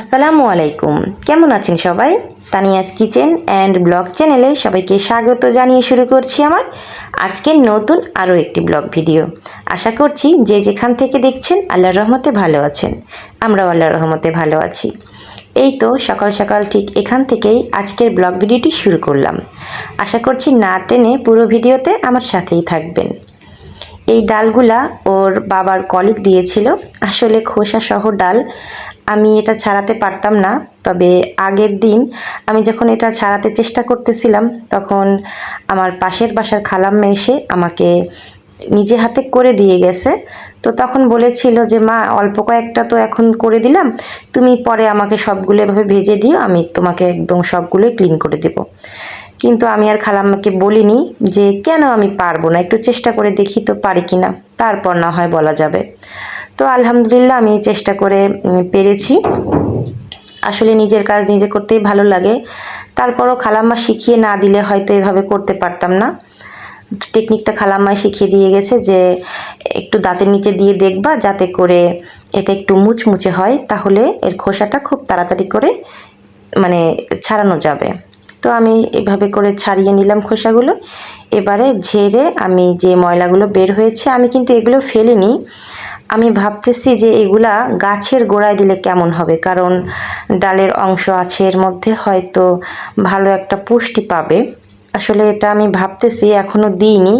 আসসালামু আলাইকুম। কেমন আছেন সবাই? তানিয়াজ কিচেন অ্যান্ড ব্লগ চ্যানেলে সবাইকে স্বাগত জানিয়ে শুরু করছি আমার আজকের নতুন আরও একটি ব্লগ ভিডিও। আশা করছি যে যেখান থেকে দেখছেন আল্লাহর রহমতে ভালো আছেন। আমরাও আল্লাহর রহমতে ভালো আছি। এই তো সকাল সকাল ঠিক এখান থেকেই আজকের ব্লগ ভিডিওটি শুরু করলাম। আশা করছি না টেনে পুরো ভিডিওতে আমার সাথেই থাকবেন। এই ডালগুলা ওর বাবার কলিক দিয়েছিল। আসলে খোসা সহ ডাল আমি এটা ছাড়াতে পারতাম না। তবে আগের দিন আমি যখন এটা ছাড়াতে চেষ্টা করতেছিলাম, তখন আমার পাশের বাসার খালাম্মা এসে আমাকে নিজে হাতে করে দিয়ে গেছে। তো তখন বলেছিল যে, মা, অল্প কয়েকটা তো এখন করে দিলাম। তুমি পরে আমাকে সবগুলো এভাবে ভেজে দিও, আমি তোমাকে একদম সবগুলোই ক্লিন করে দেবো। কিন্তু আমি আর খালাম্মাকে বলিনি যে, কেন আমি পারব না? একটু চেষ্টা করে দেখি তো পারি কি না তারপর না হয় বলা যাবে। তো আলহামদুলিল্লাহ আমি চেষ্টা করে পেরেছি। আসলে নিজের কাজ নিজে করতেই ভালো লাগে। তারপরও খালাম্মা শিখিয়ে না দিলে হয়তো এভাবে করতে পারতাম না। টেকনিকটা খালাম্মায় শিখিয়ে দিয়ে গেছে যে, একটু দাঁতের নিচে দিয়ে দেখবা যাতে করে এটা একটু মুচমুচে হয়, তাহলে এর খোসাটা খুব তাড়াতাড়ি করে মানে ছাড়ানো যাবে। তো আমি এভাবে করে ছাড়িয়ে নিলাম খোসাগুলো। এবারে ঝেড়ে আমি যে ময়লাগুলো বের হয়েছে, আমি কিন্তু এগুলো ফেলিনি। আমি ভাবতেছি যে এগুলা গাছের গোড়ায় দিলে কেমন হবে, কারণ ডালের অংশ আছে এর মধ্যে, হয়তো ভালো একটা পুষ্টি পাবে। আসলে এটা আমি ভাবতেছি এখনও দিইনি।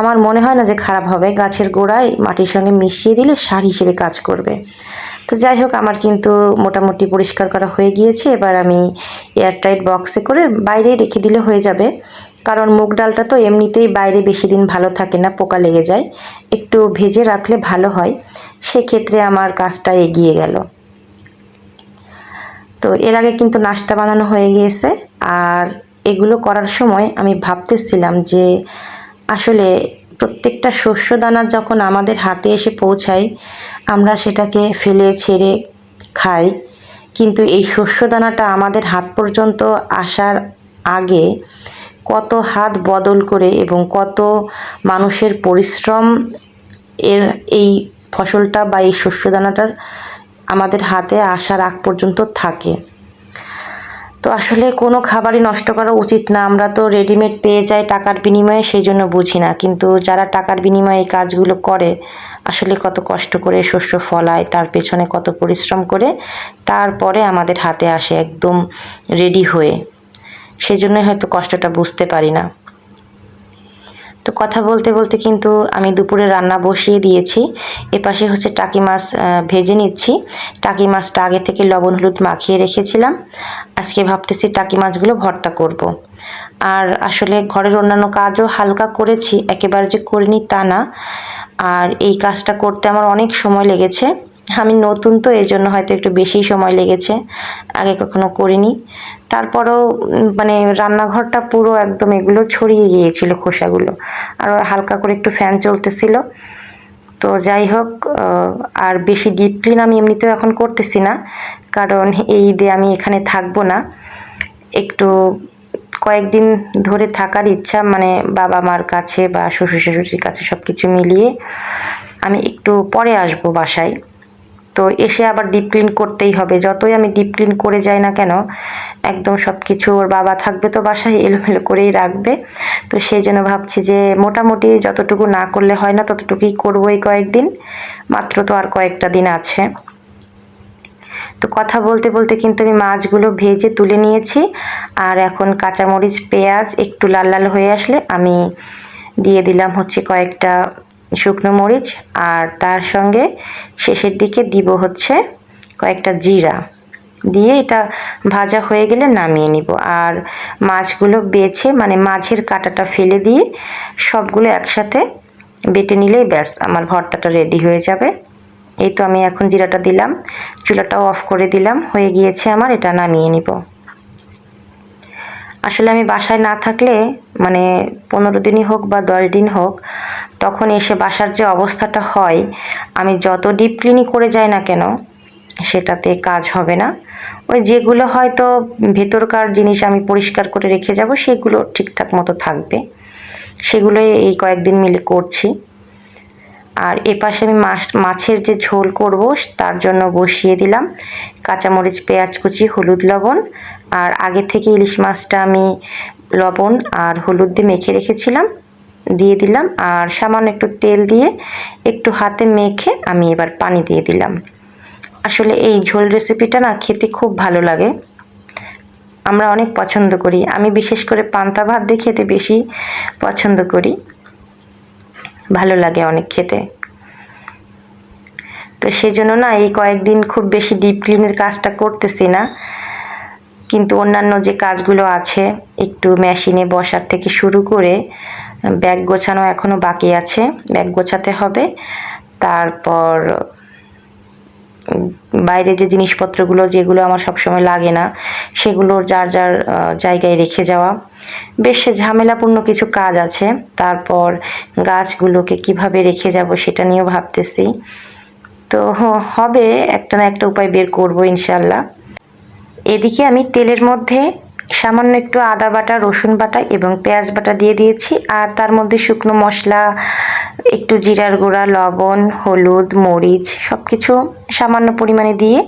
আমার মনে হয় না যে খারাপ হবে, গাছের গোড়ায় মাটির সঙ্গে মিশিয়ে দিলে সার হিসেবে কাজ করবে। তো যাই হোক, আমার কিন্তু মোটামুটি পরিষ্কার করা হয়ে গিয়েছে। এবার আমি এয়ারটাইট বক্সে করে বাইরে রেখে দিলে হয়ে যাবে। কারণ মুগ ডালটা তো এমনিতেই বাইরে বেশি দিন ভালো থাকে না, পোকা লেগে যায়। একটু ভেজে রাখলে ভালো হয়। সেক্ষেত্রে আমার কাজটা এগিয়ে গেল। তো এর আগে কিন্তু নাস্তা বানানো হয়ে গিয়েছে। আর এগুলো করার সময় আমি ভাবতেছিলাম যে আসলে প্রত্যেকটা শস্য দানা যখন আমাদের হাতে এসে পৌঁছায়, আমরা সেটাকে ফেলে, ছেড়ে খাই। কিন্তু এই শস্য দানাটা আমাদের হাত পর্যন্ত আসার আগে কত হাত বদল করে এবং কত মানুষের পরিশ্রম এর এই ফসলটা বা এই শস্য দানাটার আমাদের হাতে আসার আগ পর্যন্ত থাকে। তো আসলে কোনো খাবারই নষ্ট করা উচিত না। আমরা তো রেডিমেড পেয়ে যাই টাকার বিনিময়ে, সেই জন্য বুঝি না। কিন্তু যারা টাকার বিনিময়ে এই কাজগুলো করে, আসলে কত কষ্ট করে শস্য ফলায়, তার পেছনে কত পরিশ্রম করে, তারপরে আমাদের হাতে আসে একদম রেডি হয়ে। সেজন্যই হয়তো কষ্টটা বুঝতে পারি না। তো কথা বলতে বলতে কিন্তু আমি দুপুরে রান্না বসিয়ে দিয়েছি। এপাশে হচ্ছে টাকি মাছ ভেজে নিচ্ছি। টাকি মাছটা আগে থেকে লবণ হলুদ মাখিয়ে রেখেছিলাম। আজকে ভাবতেছি টাকি মাছগুলো ভর্তা করব। আর আসলে ঘরের অন্যান্য কাজও হালকা করেছি, একেবারে যে করিনি তা না। আর এই কাজটা করতে আমার অনেক সময় লেগেছে। আমি নতুন তো এই জন্য হয়তো একটু বেশি সময় লেগেছে, আগে কখনো করিনি। তারপরেও মানে রান্নাঘরটা পুরো একদম এগুলো ছড়িয়ে গিয়েছিল খোসাগুলো। আর হালকা করে একটু ফ্যান চলতেছিল। তো যাই হোক আর বেশি ডিপ ক্লিন আমি এমনিতেও এখন করতেছি না। কারণ এই ঈদে আমি এখানে থাকব না। একটু কয়েকদিন ধরে থাকার ইচ্ছা মানে বাবা মার কাছে বা শ্বশুর শাশুড়ির কাছে সব কিছু মিলিয়ে আমি একটু পরে আসব বাসায়। তো এসে আবার ডিপ ক্লিন করতেই হবে। যতই আমি ডিপ ক্লিন করে যাই না কেন, একদম সব কিছু ওর বাবা থাকবে তো বাসায়, এলোমেলো করেই রাখবে। তো সেই জন্য ভাবছি যে মোটামুটি যতটুকু না করলে হয় না, ততটুকুই করব এই কয়েকদিন। মাত্র তো আর কয়েকটা দিন আছে। তো কথা বলতে বলতে কিন্তু আমি মাছগুলো ভেজে তুলে নিয়েছি। আর এখন কাঁচামরিচ, পেঁয়াজ একটু লাল লাল হয়ে আসলে আমি দিয়ে দিলাম হচ্ছে কয়েকটা শুকনো মরিচ আর তার সঙ্গে শেষের দিকে দিব হচ্ছে কয়েকটা জিরা। দিয়ে এটা ভাজা হয়ে গেলে নামিয়ে নিব। আর মাছগুলো বেছে মানে মাছের কাঁটাটা ফেলে দিয়ে সবগুলো একসাথে বেটে নিলেই ব্যাস, আমার ভর্তাটা রেডি হয়ে যাবে। এই তো আমি এখন জিরাটা দিলাম, চুলাটাও অফ করে দিলাম, হয়ে গিয়েছে আমার, এটা নামিয়ে নিব। আসলে আমি বাসায় না থাকলে মানে পনেরো দিনই হোক বা দশ দিন হোক তখন এসে বাসার যে অবস্থাটা হয়, আমি যত ডিপ ক্লিনই করে যাই না কেন, সেটাতে কাজ হবে না। ওই যেগুলো হয়তো ভেতরকার জিনিস আমি পরিষ্কার করে রেখে যাব, সেগুলো ঠিকঠাক মতো থাকবে। সেগুলোই এই কয়েকদিন মিলে করছি। আর এপাশে আমি মাছ, মাছের যে ঝোল করব, তার জন্য বসিয়ে দিলাম কাঁচামরিচ, পেঁয়াজ কুচি, হলুদ লবণ। আর আগে থেকে ইলিশ মাছটা আমি লবণ আর হলুদ দিয়ে মেখে রেখেছিলাম। দিয়ে দিলাম আর সামান্য একটু তেল দিয়ে একটু হাতে মেখে আমি এবার পানি দিয়ে দিলাম। আসলে এই ঝোল রেসিপিটা না খেতে খুব ভালো লাগে। আমরা অনেক পছন্দ করি। আমি বিশেষ করে পান্তা ভাত দিয়ে খেতে বেশি পছন্দ করি। ভালো লাগে অনেক খেতে। তো সেই জন্য না এই কয়েকদিন খুব বেশি ডিপ ক্লিনের কাজটা করতেছি না। কিন্তু অন্যান্য যে কাজগুলো আছে, একটু মেশিনে বসার থেকে শুরু করে ব্যাগ গোছানো এখনও বাকি আছে। ব্যাগ গোছাতে হবে। তারপর বাইরে যে জিনিসপত্রগুলো, যেগুলো আমার সবসময় লাগে না, সেগুলো যার যার জায়গায় রেখে যাওয়া। বেশ ঝামেলাপূর্ণ কিছু কাজ আছে। তারপর গাছগুলোকে কীভাবে রেখে যাব সেটা নিয়েও ভাবতেছি। তো হবে একটা না একটা উপায় বের করব ইনশাল্লাহ এদিকে আমি তেলের মধ্যে সামান্য একটু আদা বাটা, রসুন বাটা এবং পেঁয়াজ বাটা দিয়ে দিয়েছি। আর তার মধ্যে শুকনো মশলা, একটু জিরার গুঁড়া, লবণ, হলুদ, মরিচ সব কিছু সামান্য পরিমাণে দিয়ে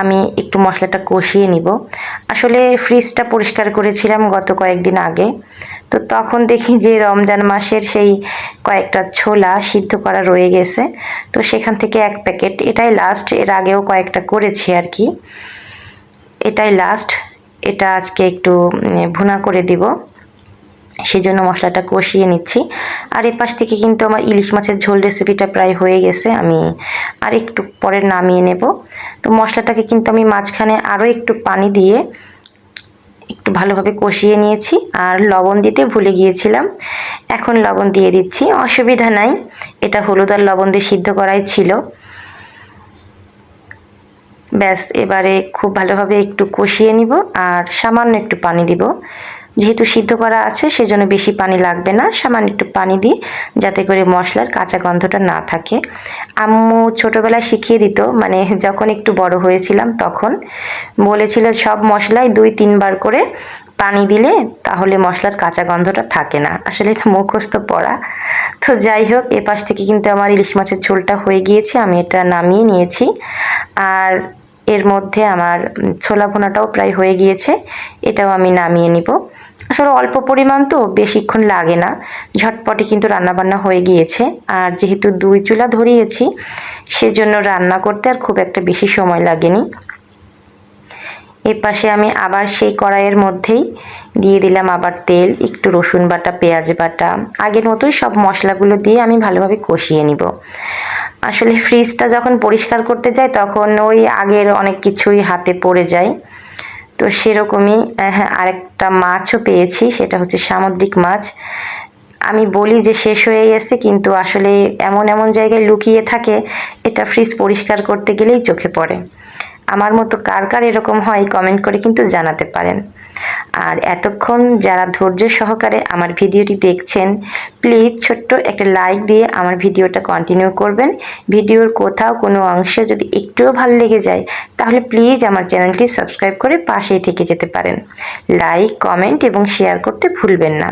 আমি একটু মশলাটা কষিয়ে নিব। আসলে ফ্রিজটা পরিষ্কার করেছিলাম গত কয়েকদিন আগে। তো তখন দেখি যে রমজান মাসের সেই কয়েকটা ছোলা সিদ্ধ করা রয়ে গেছে। তো সেখান থেকে এক প্যাকেট, এটাই লাস্ট এর আগেও কয়েকটা করেছি আর কি। এটাই লাস্ট এটা আজকে একটু ভুনা করে দিব। সেই জন্য মশলাটা কষিয়ে নিচ্ছি। আর এপাশ থেকে কিন্তু আমার ইলিশ মাছের ঝোল রেসিপিটা প্রায় হয়ে গেছে। আমি আর একটু পরে নামিয়ে নেব। তো মশলাটাকে কিন্তু আমি মাঝখানে আরও একটু পানি দিয়ে একটু ভালোভাবে কষিয়ে নিয়েছি। আর লবণ দিতে ভুলে গিয়েছিলাম। এখন লবণ দিয়ে দিচ্ছি। অসুবিধা নাই। এটা হলুদ আর লবণ দিয়ে সিদ্ধ করাই ছিল। ব্যাস, এবারে খুব ভালোভাবে একটু কষিয়ে নিব আর সামান্য একটু পানি দিব। যেহেতু সিদ্ধ করা আছে, সেজন্য বেশি পানি লাগবে না। সামান্য একটু পানি দিই, যাতে করে মশলার কাঁচা গন্ধটা না থাকে। আম্মু ছোটোবেলায় শিখিয়ে দিত মানে যখন একটু বড় হয়েছিলাম তখন। বলেছিল, সব মশলাই দুই, তিনবার করে পানি দিলে তাহলে মশলার কাঁচা গন্ধটা থাকে না। আসলে এটা মুখস্থ পড়া। তো যাই হোক, এপাশ থেকে কিন্তু আমার ইলিশ মাছের ঝোলটা হয়ে গিয়েছে, আমি এটা নামিয়ে নিয়েছি। আর এর মধ্যে আমার ছোলা ভোনাটাও প্রায় হয়ে গিয়েছে, এটাও আমি নামিয়ে নিব। আসলে অল্প পরিমাণ তো, বেশিক্ষণ লাগে না। ঝটপটে কিন্তু রান্নাবান্না হয়ে গিয়েছে। আর যেহেতু দুই চুলা ধরিয়েছি, সেজন্য রান্না করতে আর খুব একটা বেশি সময় লাগেনি। এ পাশে আমি আবার সেই কড়াইয়ের মধ্যেই দিয়ে দিলাম আবার তেল, একটু রসুন বাটা, পেঁয়াজ বাটা। আগের মতোই সব মশলাগুলো দিয়ে আমি ভালোভাবে কষিয়ে নিব। আসলে ফ্রিজটা যখন পরিষ্কার করতে যাই, তখন ওই আগের অনেক কিছুই হাতে পড়ে যায়। তো সেরকমই আরেকটা মাছও পেয়েছি, সেটা হচ্ছে সামুদ্রিক মাছ। আমি বলি যে শেষ হয়ে গেছে, কিন্তু আসলে এমন এমন জায়গায় লুকিয়ে থাকে, এটা ফ্রিজ পরিষ্কার করতে গেলেই চোখে পড়ে। আমার মতো কার কার এরকম হয় কমেন্ট করে কিন্তু জানাতে পারেন। আর এতক্ষণ যারা ধৈর্য সহকারে আমার ভিডিওটি দেখছেন প্লিজ ছোট্ট একটা লাইক দিয়ে আমার ভিডিওটা কন্টিনিউ করবেন। ভিডিওর কোথাও কোনো অংশ যদি একটুও ভালো লেগে যায়, তাহলে প্লিজ আমার চ্যানেলটি সাবস্ক্রাইব করে পাশেই থেকে যেতে পারেন। লাইক কমেন্ট এবং শেয়ার করতে ভুলবেন না।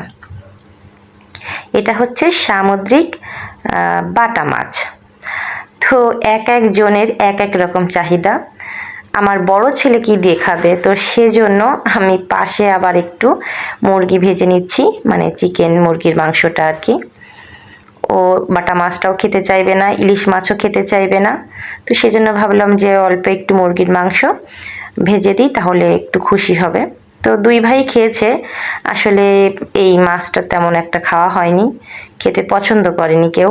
এটা হচ্ছে সামুদ্রিক বাটা মাছ। তো এক এক জনের এক এক রকম চাহিদা। আমার বড় ছেলে কি দিয়ে খাবে? তো সেজন্য আমি পাশে আবার একটু মুরগি ভেজে নিচ্ছি মানে চিকেন মুরগির মাংসটা আর কি। ও বাটা মাছটাও খেতে চাইবে না, ইলিশ মাছও খেতে চাইবে না। তো সেজন্য ভাবলাম যে অল্প একটু মুরগির মাংস ভেজে দিই, তাহলে একটু খুশি হবে। তো দুই ভাই খেয়েছে, আসলে এই মাছটা তেমন একটা খাওয়া হয়নি, খেতে পছন্দ করেনি কেউ।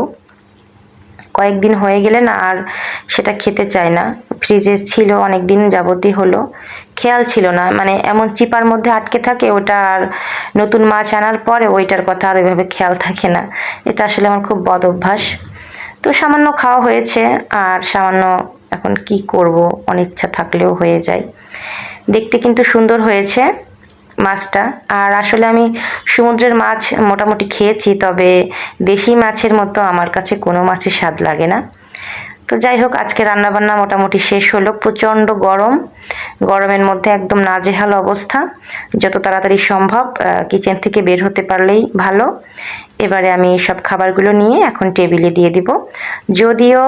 কয়েকদিন হয়ে গেলে না আর সেটা খেতে চায় না। ফ্রিজে ছিল অনেক দিন যাবতই হলো। খেয়াল ছিল না মানে এমন চিপার মধ্যে আটকে থাকে, ওটা আর নতুন মাছ আনার পরে ওইটার কথা আর ওইভাবে খেয়াল থাকে না। এটা আসলে আমার খুব বদ অভ্যাস। তো সামান্য খাওয়া হয়েছে, আর সামান্য এখন কি করব, অনিচ্ছা থাকলেও হয়ে যায়। দেখতে কিন্তু সুন্দর হয়েছে মাছটা। আর আসলে আমি সমুদ্রের মাছ মোটামুটি খেয়েছি, তবে দেশি মাছের মতো আমার কাছে কোনো মাছের স্বাদ লাগে না। তো যাই হোক, আজকে রান্নাবান্না মোটামুটি শেষ হলো। প্রচণ্ড গরম। গরমের মধ্যে একদম নাজেহাল অবস্থা। যত তাড়াতাড়ি সম্ভব কিচেন থেকে বের হতে পারলেই ভালো। এবারে আমি সব খাবারগুলো নিয়ে এখন টেবিলে দিয়ে দিব। যদিও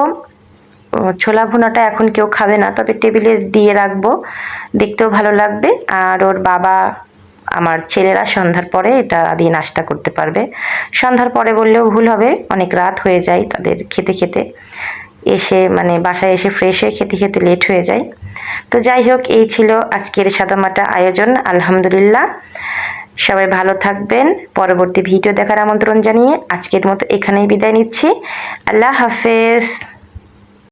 ছোলা ভুনাটা এখন কেউ খাবে না, তবে টেবিলে দিয়ে রাখব। দেখতেও ভালো লাগবে। আর ওর বাবা, আমার ছেলেরা সন্ধ্যার পরে এটা দিয়ে নাস্তা করতে পারবে। সন্ধ্যার পরে বললেও ভুল হবে, অনেক রাত হয়ে যায় তাদের খেতে খেতে। এসে মানে বাসায় এসে ফ্রেশ হয়ে খেতে খেতে লেট হয়ে যায়। তো যাই হোক, এই ছিল আজকের সাদামাটা আয়োজন। আলহামদুলিল্লাহ। সবাই ভালো থাকবেন। পরবর্তী ভিডিও দেখার আমন্ত্রণ জানিয়ে আজকের মতো এখানেই বিদায় নিচ্ছি। আল্লাহ হাফেজ।